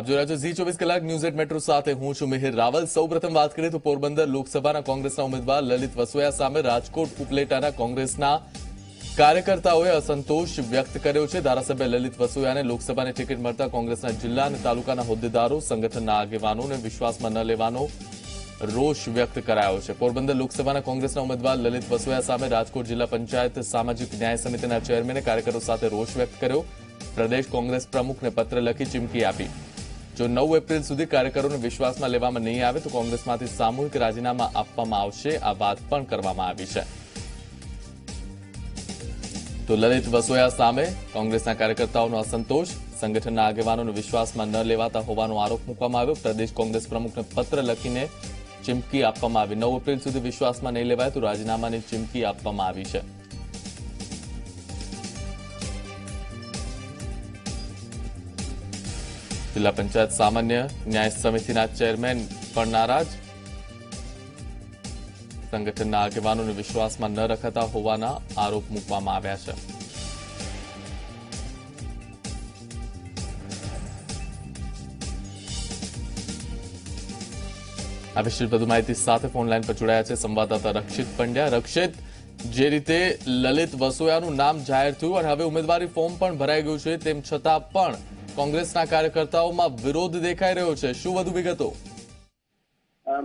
આપ જોઈ રહ્યા ઝી ચોવીસ કલાક ન્યૂઝ એટ મેટ્રો સાથે હું છું મિહિર રાવલ. સૌપ્રથમ વાત કરીએ તો પોરબંદર લોકસભાના કોંગ્રેસના ઉમેદવાર લલિત વસોયા સામે રાજકોટ ઉપલેટાના કોંગ્રેસના કાર્યકર્તાઓએ અસંતોષ વ્યક્ત કર્યો છે. ધારાસભ્ય લલિત વસોયાને લોકસભાની ટિકિટ મળતા કોંગ્રેસના જિલ્લા અને તાલુકાના હોદ્દેદારો, સંગઠનના આગેવાનોને વિશ્વાસમાં ન લેવાનો રોષ વ્યક્ત કરાયો છે. પોરબંદર લોકસભાના કોંગ્રેસના ઉમેદવાર લલિત વસોયા સામે રાજકોટ જિલ્લા પંચાયત સામાજિક ન્યાય સમિતિના ચેરમેને કાર્યકરો સાથે રોષ વ્યક્ત કર્યો. પ્રદેશ કોંગ્રેસ પ્રમુખને પત્ર લખી ચીમકી આપી. જો નવ એપ્રિલ સુધી કાર્યકરોને વિશ્વાસમાં લેવામાં નહીં આવે તો કોંગ્રેસમાંથી સામૂહિક રાજીનામા આપવામાં આવશે. આ વાત પણ કરવામાં આવી છે. તો લલિત વસોયા સામે કોંગ્રેસના કાર્યકર્તાઓનો અસંતોષ. સંગઠનના આગેવાનોને વિશ્વાસમાં ન લેવાતા હોવાનો આરોપ મૂકવામાં આવ્યો. પ્રદેશ કોંગ્રેસ પ્રમુખને પત્ર લખીને ચીમકી આપવામાં આવી. નવ એપ્રિલ સુધી વિશ્વાસમાં નહીં લેવાય તો રાજીનામાની ચીમકી આપવામાં આવી છે. જિલ્લા પંચાયત સામાન્ય ન્યાય સમિતિના ચેરમેન પણ નારાજ. સંગઠનના આગેવાનોને વિશ્વાસમાં ન રખાતા હોવાના આરોપ મૂકવામાં આવ્યા છે. આ વિશે વધુ માહિતી સાથે ફોન લાઇન પર જોડાયા છે સંવાદદાતા રક્ષિત પંડ્યા. રક્ષિત, જે રીતે લલિત વસોયાનું નામ જાહેર થયું અને હવે ઉમેદવારી ફોર્મ પણ ભરાઈ ગયું છે, તેમ છતાં પણ કોંગ્રેસના કાર્યકર્તાઓમાં વિરોધ દેખાઈ રહ્યો છે. શું વધુ વિગતો?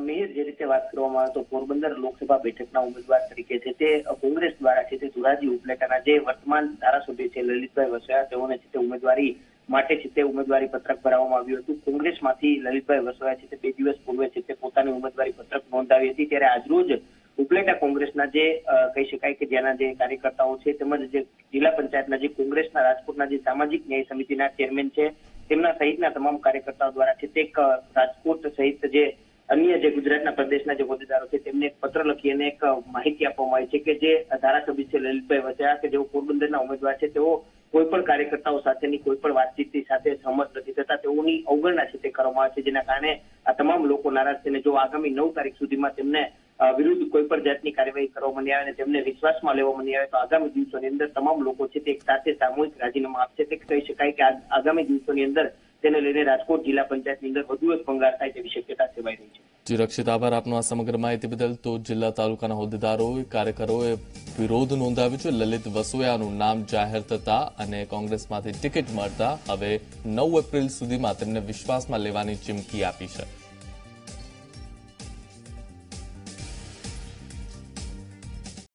મેયર, જે રીતે વાત કરવામાં આવે તો પોરબંદર લોકસભા બેઠકના ઉમેદવાર તરીકે છે તે કોંગ્રેસ દ્વારા છે તે ધોરાજી ઉપલેટાના જે વર્તમાન ધારાસભ્ય છે લલિતભાઈ વસોયા તેઓને છે તે ઉમેદવારી માટે છે તે ઉમેદવારી પત્રક ભરાવવામાં આવ્યું હતું. કોંગ્રેસમાંથી લલિતભાઈ વસોયા છે તે બે દિવસ પૂર્વે છે તે પોતાની ઉમેદવારી પત્રક નોંધાવી હતી. ત્યારે આજરોજ ઉપલેટા કોંગ્રેસના જે કહી શકાય કે જેના જે કાર્યકર્તાઓ છે તેમજ જે જિલ્લા પંચાયતના જે કોંગ્રેસના રાજકોટના જે સામાજિક ન્યાય સમિતિના ચેરમેન છે તેમના સહિતના તમામ કાર્યકર્તાઓ દ્વારા છે તે રાજકોટ સહિત જે અન્ય જે ગુજરાતના પ્રદેશના જે હોદ્દેદારો છે તેમને એક પત્ર લખી અને એક માહિતી આપવામાં આવી છે કે જે ધારાસભ્ય છે લલિતભાઈ વસયા કે જેઓ પોરબંદરના ઉમેદવાર છે તેઓ કોઈ પણ કાર્યકર્તાઓ સાથેની કોઈ પણ વાતચીતની સાથે સહમત નથી થતા. તેઓની અવગણના છે તે કરવામાં આવે છે જેના કારણે આ તમામ લોકો નારાજ થઈને જો આગામી નવ તારીખ સુધીમાં તેમને વિરુદ્ધ કોઈ પણ જાતની કાર્યવાહી કરવામાં નહીં આવે અને તેમને વિશ્વાસમાં લેવામાં નહીં આવે તો આગામી દિવસોની અંદર તમામ લોકો છે તે એક સાથે સામૂહિક રાજીનામા આપશે. તે કહી શકાય કે આગામી દિવસોની અંદર તેને લઈને રાજકોટ જિલ્લા પંચાયતની અંદર વધુ એક ભંગાર થાય તેવી શક્યતા સેવાઈ રહી છે. રક્ષિત આભાર આપનો આ સમગ્ર માહિતી બદલ. તો જિલ્લા તાલુકાના હોદ્દેદારો કાર્યકરોએ વિરોધ નોંધાવ્યો છે. લલિત વસોયાનું નામ જાહેર થતા અને કોંગ્રેસમાંથી ટિકિટ મળતા હવે નવ એપ્રિલ સુધીમાં તેમને વિશ્વાસમાં લેવાની ચીમકી આપી છે.